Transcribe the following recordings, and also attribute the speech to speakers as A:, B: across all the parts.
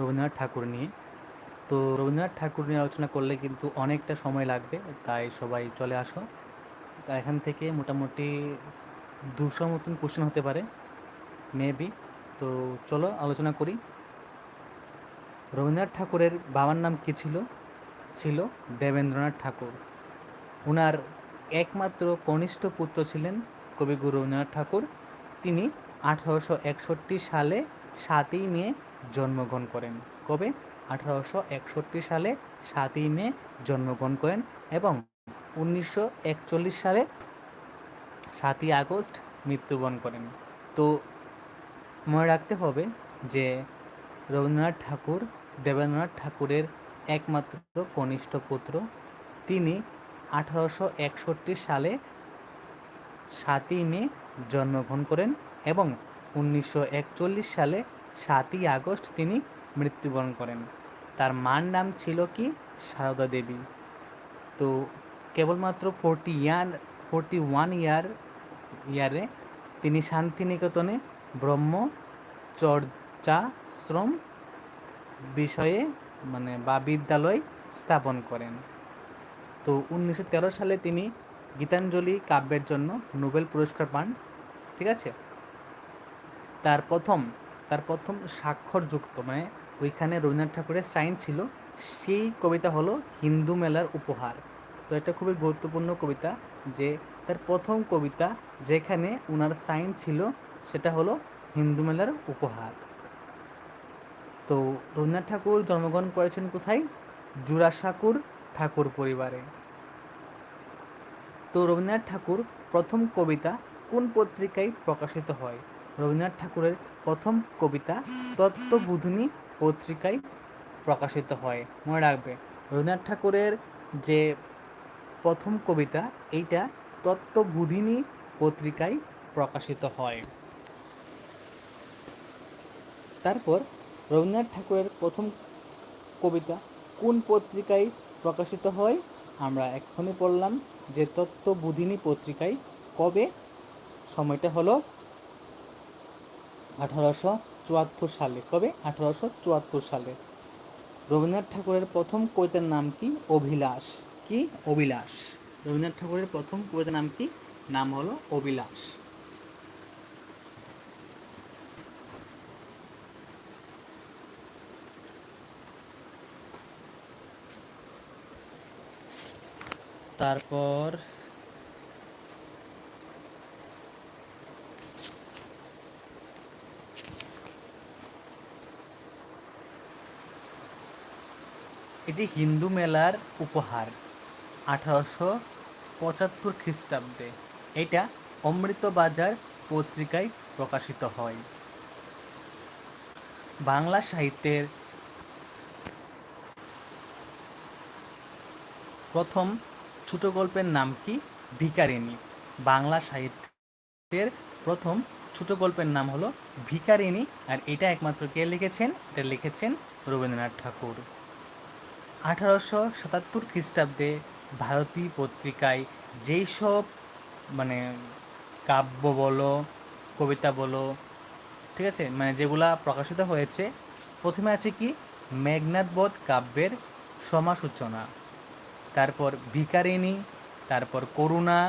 A: রবীন্দ্রনাথ ঠাকুর নিয়ে। তো রবীন্দ্রনাথ ঠাকুর নিয়ে আলোচনা করলে কিন্তু অনেকটা সময় লাগবে, তাই সবাই চলে আসো। তা এখান থেকে মোটামুটি দুশো মতন কোশ্চেন হতে পারে মেবি তো চলো আলোচনা করি। রবীন্দ্রনাথ ঠাকুরের বাবার নাম কী ছিল? ছিল দেবেন্দ্রনাথ ঠাকুর। ওনার একমাত্র কনিষ্ঠ পুত্র ছিলেন কবিগুরু রবীন্দ্রনাথ ঠাকুর। তিনি আঠারোশো একষট্টি সালে সাতই মে জন্মগ্রহণ করেন। কবে? আঠারোশো একষট্টি সালে সাতই মে জন্মগ্রহণ করেন এবং উনিশশো একচল্লিশ সালে সাতই আগস্ট মৃত্যুবরণ করেন। তো মনে রাখতে হবে যে রবীন্দ্রনাথ ঠাকুর দেবেন্দ্রনাথ ঠাকুরের একমাত্র কনিষ্ঠ পুত্র। তিনি আঠারোশো একষট্টি সালে সাতই মে জন্মগ্রহণ করেন এবং উনিশশো একচল্লিশ সালে সাতই আগস্ট তিনি মৃত্যুবরণ করেন। তার মার নাম ছিল কি? সারদা দেবী। তো কেবলমাত্র forty year forty one year ইয়ারে তিনি শান্তিনিকেতনে ব্রহ্ম চর্চাশ্রম বিষয়ে মানে বা বিদ্যালয় স্থাপন করেন। তো উনিশশো তেরো সালে তিনি গীতাঞ্জলি কাব্যের জন্য নোবেল পুরস্কার পান, ঠিক আছে? তার প্রথম তার প্রথম স্বাক্ষরযুক্ত মানে ওইখানে রবীন্দ্রনাথ ঠাকুরের সাইন ছিল, সেই কবিতা হলো হিন্দু মেলার উপহার। তো এটা খুবই গুরুত্বপূর্ণ কবিতা যে তার প্রথম কবিতা যেখানে ওনার সাইন ছিল, সেটা হলো হিন্দু মেলার উপহার। তো রবীন্দ্রনাথ ঠাকুর জন্মগ্রহণ করেছেন কোথায়? জুরাসাকুর ঠাকুর পরিবারে। তো রবীন্দ্রনাথ ঠাকুর প্রথম কবিতা কোন পত্রিকায় প্রকাশিত হয়? রবীন্দ্রনাথ ঠাকুরের প্রথম কবিতা তত্ত্ববোধিনী পত্রিকায় প্রকাশিত হয়। মনে রাখবে, রবীন্দ্রনাথ ঠাকুরের যে প্রথম কবিতা, এইটা তত্ত্ববোধিনী পত্রিকায় প্রকাশিত হয়। তারপর রবীন্দ্রনাথ ঠাকুরের প্রথম কবিতা কোন পত্রিকায় প্রকাশিত হয়, আমরা এক্ষুনি পড়লাম যে তত্ত্ববোধিনী পত্রিকায় কবে, সময়টা হলো আঠারোশো চুয়াত্তর সালে। কবে? আঠারোশো চুয়াত্তর সালে। রবীন্দ্রনাথ ঠাকুরের প্রথম কবিতার নাম কি? অভিলাষ। কি? অভিলাষ। রবীন্দ্রনাথ ঠাকুরের প্রথম কবিতার নাম কি? নাম হলো অভিলাষ। তারপর এই যে হিন্দু মেলার উপহার, আঠারোশো পঁচাত্তর খ্রিস্টাব্দে, এটা অমৃতবাজার পত্রিকায় প্রকাশিত হয়। বাংলা সাহিত্যের প্রথম ছোট গল্পের নাম কি? ভিকারিণী। বাংলা সাহিত্যের প্রথম ছোট গল্পের নাম হলো ভিকারিণী, আর এটা একমাত্র কে লিখেছেন? এটা লিখেছেন রবীন্দ্রনাথ ঠাকুর। আঠারোশো সাতাত্তর খ্রিস্টাব্দে ভারতী পত্রিকায় যেই সব মানে কাব্য বলো, কবিতা বলো, ঠিক আছে মানে যেগুলা প্রকাশিত হয়েছে, প্রথমে আছে কি? মেঘনাথবোধ কাব্যের সমাসূচনা, তারপর ভিকারিণী, তারপর করুণা,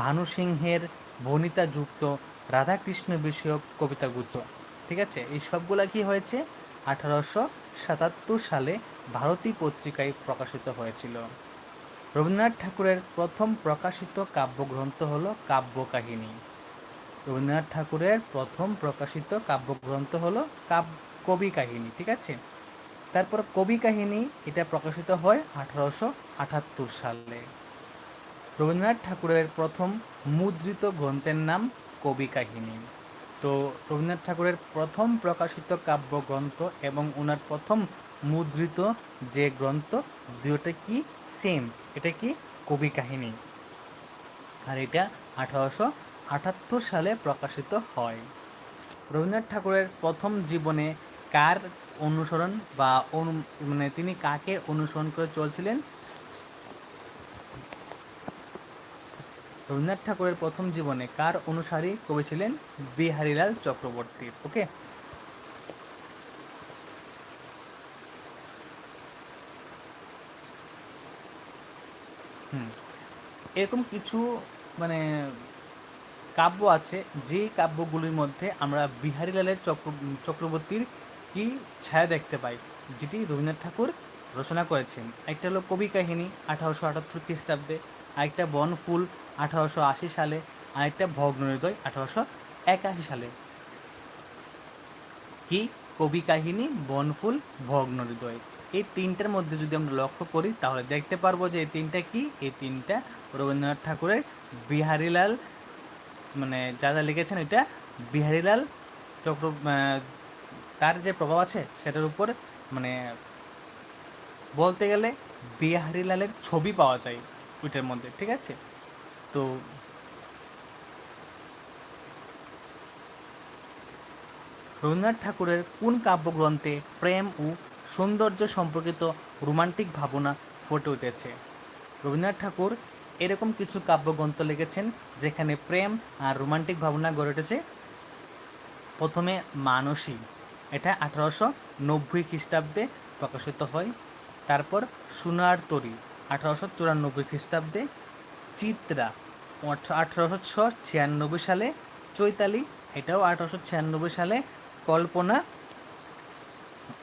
A: ভানু সিংহের বনিতাযুক্ত রাধাকৃষ্ণ বিষয়ক কবিতাগুচ্ছ, ঠিক আছে? এই সবগুলা কি হয়েছে? আঠারোশো সাতাত্তর সালে ভারতী পত্রিকায় প্রকাশিত হয়েছিল। রবীন্দ্রনাথ ঠাকুরের প্রথম প্রকাশিত কাব্যগ্রন্থ হল কাব্যকাহিনী। রবীন্দ্রনাথ ঠাকুরের প্রথম প্রকাশিত কাব্যগ্রন্থ হল কাব্য কবি কাহিনী, ঠিক আছে? তারপর কবি কাহিনী, এটা প্রকাশিত হয় আঠারোশো আটাত্তর সালে। রবীন্দ্রনাথ ঠাকুরের প্রথম মুদ্রিত গ্রন্থের নাম কবি কাহিনী। তো রবীন্দ্রনাথ ঠাকুরের প্রথম প্রকাশিত কাব্যগ্রন্থ এবং ওনার প্রথম মুদ্রিত যে গ্রন্থ দুটো কি সেম এটা কি কবি কাহিনী? আর এটা আঠারোশো আটাত্তর সালে প্রকাশিত হয়। রবীন্দ্রনাথ ঠাকুরের প্রথম জীবনে কার অনুসরণ বা অনু মানে তিনি কাকে অনুসরণ করে চলছিলেন? রবীন্দ্রনাথ ঠাকুরের প্রথম জীবনে কার অনুসারী কবি ছিলেন? বিহারীলাল চক্রবর্তী ওকে এরকম কিছু মানে কাব্য আছে যে কাব্যগুলির মধ্যে আমরা বিহারীলালের চক্র, চক্রবর্তীর কি ছায়া দেখতে পাই, যেটি রবীন্দ্রনাথ ঠাকুর রচনা করেছেন। একটা হলো কবি কাহিনী আঠারোশো আটাত্তর খ্রিস্টাব্দে, আরেকটা বনফুল আঠারোশো আশি সালে, আরেকটা ভগ্নহৃদয় আঠারোশো একাশি সালে। কি কবি কাহিনী বনফুল ভগ্নহৃদয়? এই তিনটার মধ্যে যদি আমরা লক্ষ্য করি, তাহলে দেখতে পারব যে এই তিনটা কি? এই তিনটা রবীন্দ্রনাথ ঠাকুরের বিহারীলাল মানে যা যা লিখেছেন এটা বিহারীলাল চক্র তার যে প্রভাব আছে সেটার উপর মানে বলতে গেলে বিহারীলালের ছবি পাওয়া যায় ওইটার মধ্যে, ঠিক আছে? তো রবীন্দ্রনাথ ঠাকুরের কোন কাব্যগ্রন্থে প্রেম ও সৌন্দর্য সম্পর্কিত রোমান্টিক ভাবনা ফুটে উঠেছে। রবীন্দ্রনাথ ঠাকুর এরকম কিছু কাব্যগ্রন্থ লিখেছেন যেখানে প্রেম আর রোমান্টিক ভাবনা গড়ে উঠেছে। প্রথমে মানসী, এটা আঠারোশো নব্বই খ্রিস্টাব্দে প্রকাশিত হয়। তারপর সোনার তরী, আঠারোশো চুরানব্বই খ্রিস্টাব্দে। চিত্রা আঠারোশো ছিয়ানব্বই সালে। চৈতালি, এটাও আঠারোশো ছিয়ানব্বই সালে। কল্পনা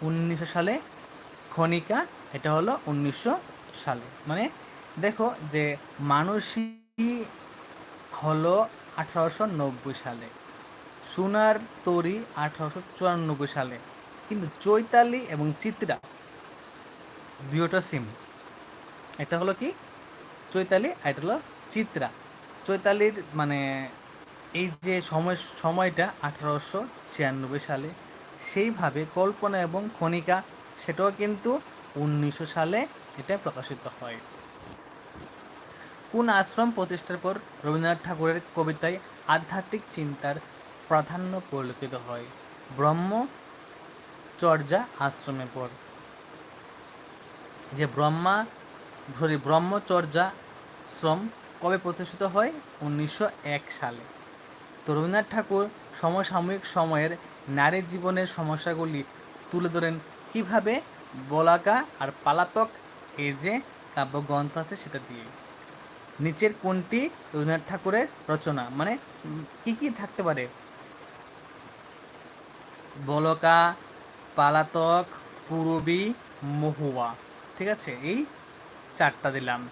A: উনিশশো সালে খনিকা এটা হলো উনিশশো সালে। মানে দেখো যে মানসী হলো আঠারোশো নব্বই সালে, সোনার তরি আঠারোশো চুরানব্বই সালে। কিন্তু চৈতালি এবং চিত্রা দুইটা সিম এটা হলো কি? চৈতালি আর এটা হলো চিত্রা। চৈতালির মানে এই যে সময়, সময়টা আঠারোশো ছিয়ানব্বই সালে। সেইভাবে কল্পনা এবং খনিকা সেটাও কিন্তু উনিশশো সালে এটা প্রকাশিত হয়। কোন আশ্রম প্রতিষ্ঠার পর রবীন্দ্রনাথ ঠাকুরের কবিতায় আধ্যাত্মিক চিন্তার প্রাধান্য পরিলক্ষিত হয়। ব্রহ্মচর্যা আশ্রমে পর যে ব্রহ্মা সরি ব্রহ্মচর্যা শ্রম কবে প্রতিষ্ঠিত হয়? উনিশশো এক সালে। তো রবীন্দ্রনাথ ঠাকুর সমসাময়িক সময়ের নারী জীবনের সমস্যাগুলি তুলে ধরেন। কীভাবে বলাকা আর পালাতক এই যে কাব্যগ্রন্থ আছে সেটা দিয়ে। নিচের কোনটি রবীন্দ্রনাথ ঠাকুরের রচনা? মানে কি কি থাকতে পারে? বলকা, পালাতক পূরবী মহুয়া। ঠিক আছে? এই চারটা দিলাম।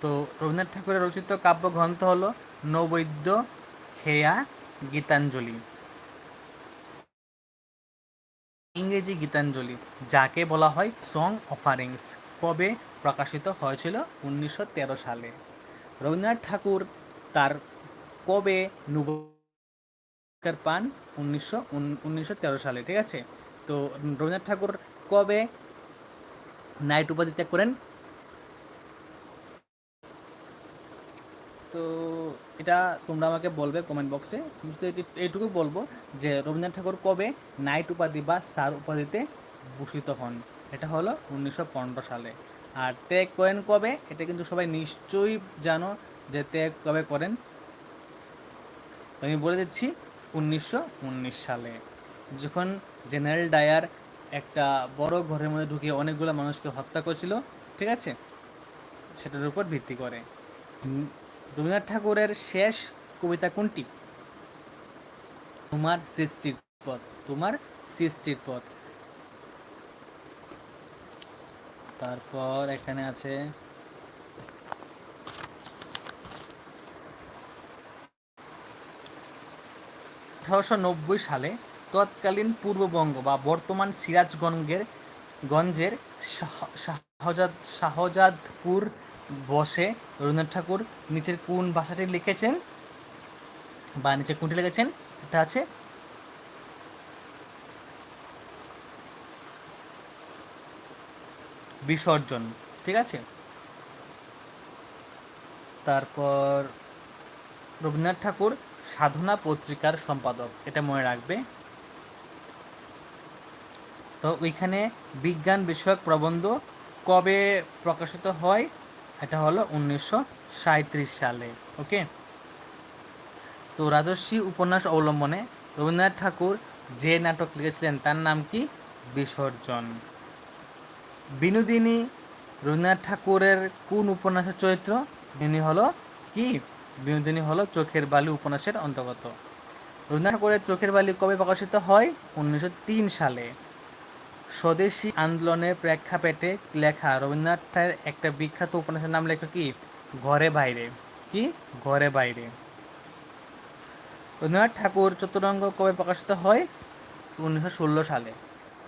A: তো রবীন্দ্রনাথ ঠাকুরের রচিত কাব্যগ্রন্থ হলো নৈবেদ্য, খেয়া, গীতাঞ্জলি। ইংরেজি গীতাঞ্জলি, যাকে বলা হয় সং অফারিংস কবে প্রকাশিত হয়েছিল উনিশশো তেরো সালে? রবীন্দ্রনাথ ঠাকুর তার কবে নোবেল পান উনিশশো উনিশশো সালে, ঠিক আছে? তো রবীন্দ্রনাথ ঠাকুর কবে নাইট উপাধি ত্যাগ করেন? তো এটা তোমরা আমাকে বলবে কমেন্ট বক্সে শুধু এটি- এইটুকু বলব যে রবীন্দ্রনাথ ঠাকুর কবে নাইট উপাধি বা স্যার উপাধিতে ভূষিত হন, এটা হলো উনিশশো পনেরো সালে। আর ত্যাগ করেন কবে, এটা কিন্তু সবাই নিশ্চয়ই জানো যে ত্যাগ কবে করেন। আমি বলে দিচ্ছি, উনিশশো উনিশ সালে। যখন জেনারেল ডায়ার একটা বড় ঘরের মধ্যে ঢুকিয়ে অনেকগুলো মানুষকে হত্যা করেছিল, ঠিক আছে? সেটার উপর ভিত্তি করে। রবীন্দ্রনাথ ঠাকুরের শেষ কবিতা কোনটি? তোমার সৃষ্টির পথ, তোমার সৃষ্টির পথ। তারপর এখানে আছে, আঠারোশো নব্বই সালে তৎকালীন পূর্ববঙ্গ বা বর্তমান সিরাজগঞ্জের গঞ্জের শাহ- শাহজাদ, শাহজাদপুর বসে রবীন্দ্রনাথ ঠাকুর নিচের কোন ভাষাটি লিখেছেন বা নিচে কোনটি লিখেছেন? এটা আছে। বিসর্জন, ঠিক আছে? তারপর রবীন্দ্রনাথ ঠাকুর সাধনা পত্রিকার সম্পাদক, এটা মনে রাখবে। তো ওইখানে বিজ্ঞান বিষয়ক প্রবন্ধ কবে প্রকাশিত হয়? এটা হলো উনিশশো সালে, ওকে? তো রাজস্বী উপন্যাস অবলম্বনে রবীন্দ্রনাথ ঠাকুর যে নাটক লিখেছিলেন, তার নাম কি? বিসর্জন। বিনোদিনী রবীন্দ্রনাথ ঠাকুরের কোন উপন্যাসের চরিত্র? ইনি হলো কি? বিনোদিনী হলো চোখের বালি উপন্যাসের অন্তর্গত। রবীন্দ্রনাথ ঠাকুরের চোখের বালি কবে প্রকাশিত হয়? উনিশশো তিন সালে। স্বদেশী আন্দোলনের প্রেক্ষাপটে লেখা রবীন্দ্রনাথ ঠাকুরের একটা বিখ্যাত উপন্যাসের নাম লেখা কি? ঘরে বাইরে। কি? ঘরে বাইরে। রবীন্দ্রনাথ ঠাকুর চতুরঙ্গ কবে প্রকাশিত হয়? উনিশশো ষোলো সালে।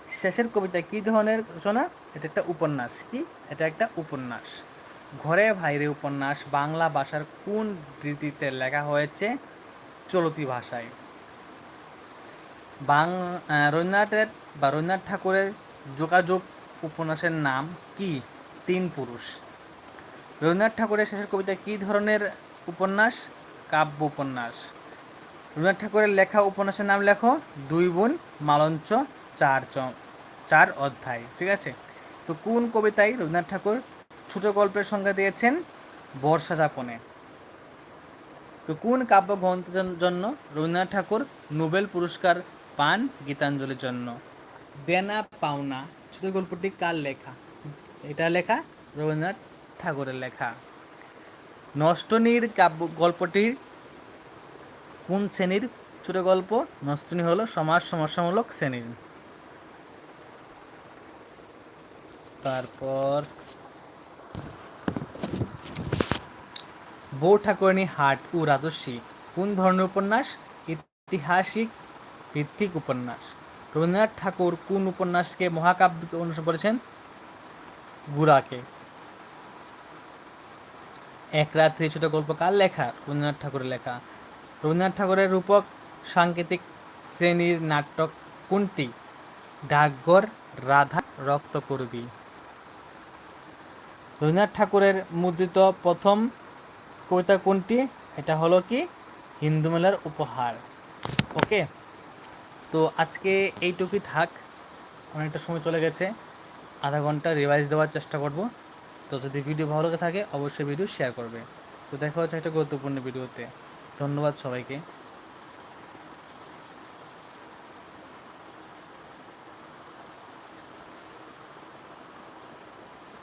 A: শেষের কবিতা কী ধরনের রচনা? এটা একটা উপন্যাস। কি? এটা একটা উপন্যাস। ঘরে বাইরে উপন্যাস বাংলা ভাষার কোন রীতিতে লেখা হয়েছে? চলতি ভাষায়। বাং রবীন্দ্রনাথের বা রবীন্দ্রনাথ ঠাকুরের যোগাযোগ উপন্যাসের নাম কি? তিন পুরুষ। রবীন্দ্রনাথ ঠাকুরের শেষের কবিতা কী ধরনের উপন্যাস? কাব্য উপন্যাস। রবীন্দ্রনাথ ঠাকুরের লেখা উপন্যাসের নাম লেখো, দুই বোন, মালঞ্চ, চার চ, চার অধ্যায়, ঠিক আছে? তো কোন কবিতায় রবীন্দ্রনাথ ঠাকুর ছোট গল্পের সংজ্ঞা দিয়েছেন? বর্ষা যাপনে। তো কোন কাব্যগ্রন্থের জন- জন্য রবীন্দ্রনাথ ঠাকুর নোবেল পুরস্কার পান গীতাঞ্জলির জন্য। দেনা পাওনা, ছোট গল্পটি কার লেখা? এটা লেখা রবীন্দ্রনাথ ঠাকুরের লেখা। নষ্টনীর কাব্য গল্পটির কোন শ্রেণির? ছোট গল্প, নষ্টনী হলো সমাজ সমস্যামূলক শ্রেণির তারপর বউ ঠাকুরানী হাট ও রাজস্বী, কোন ধরনের উপন্যাস? ঐতিহাসিক ভিত্তিক উপন্যাস। রবীন্দ্রনাথ ঠাকুর কোন উপন্যাসকে মহাকাব্য অনুসরণ করেছেন? গুড়াকে। এক রাত্রি ছোট গল্প কার লেখা? রবীন্দ্রনাথ ঠাকুরের লেখা। রবীন্দ্রনাথ ঠাকুরের রূপক সাংকেতিক শ্রেণির নাটক কোনটি? ডাকঘর, রাধা, রক্ত করবি রবীন্দ্রনাথ ঠাকুরের মুদ্রিত প্রথম কবিতা কোনটি? এটা হলো কি? হিন্দু মেলার উপহার। ওকে? তো আজকে এইটুকুই থাক, অনেকটা সময় চলে গেছে, আধা ঘণ্টা রিভাইজ দেওয়ার চেষ্টা করব। তো যদি ভিডিও ভালো লাগে থাকে, অবশ্যই ভিডিও শেয়ার করবে। তো দেখা হচ্ছে একটা গুরুত্বপূর্ণ ভিডিওতে ধন্যবাদ সবাইকে।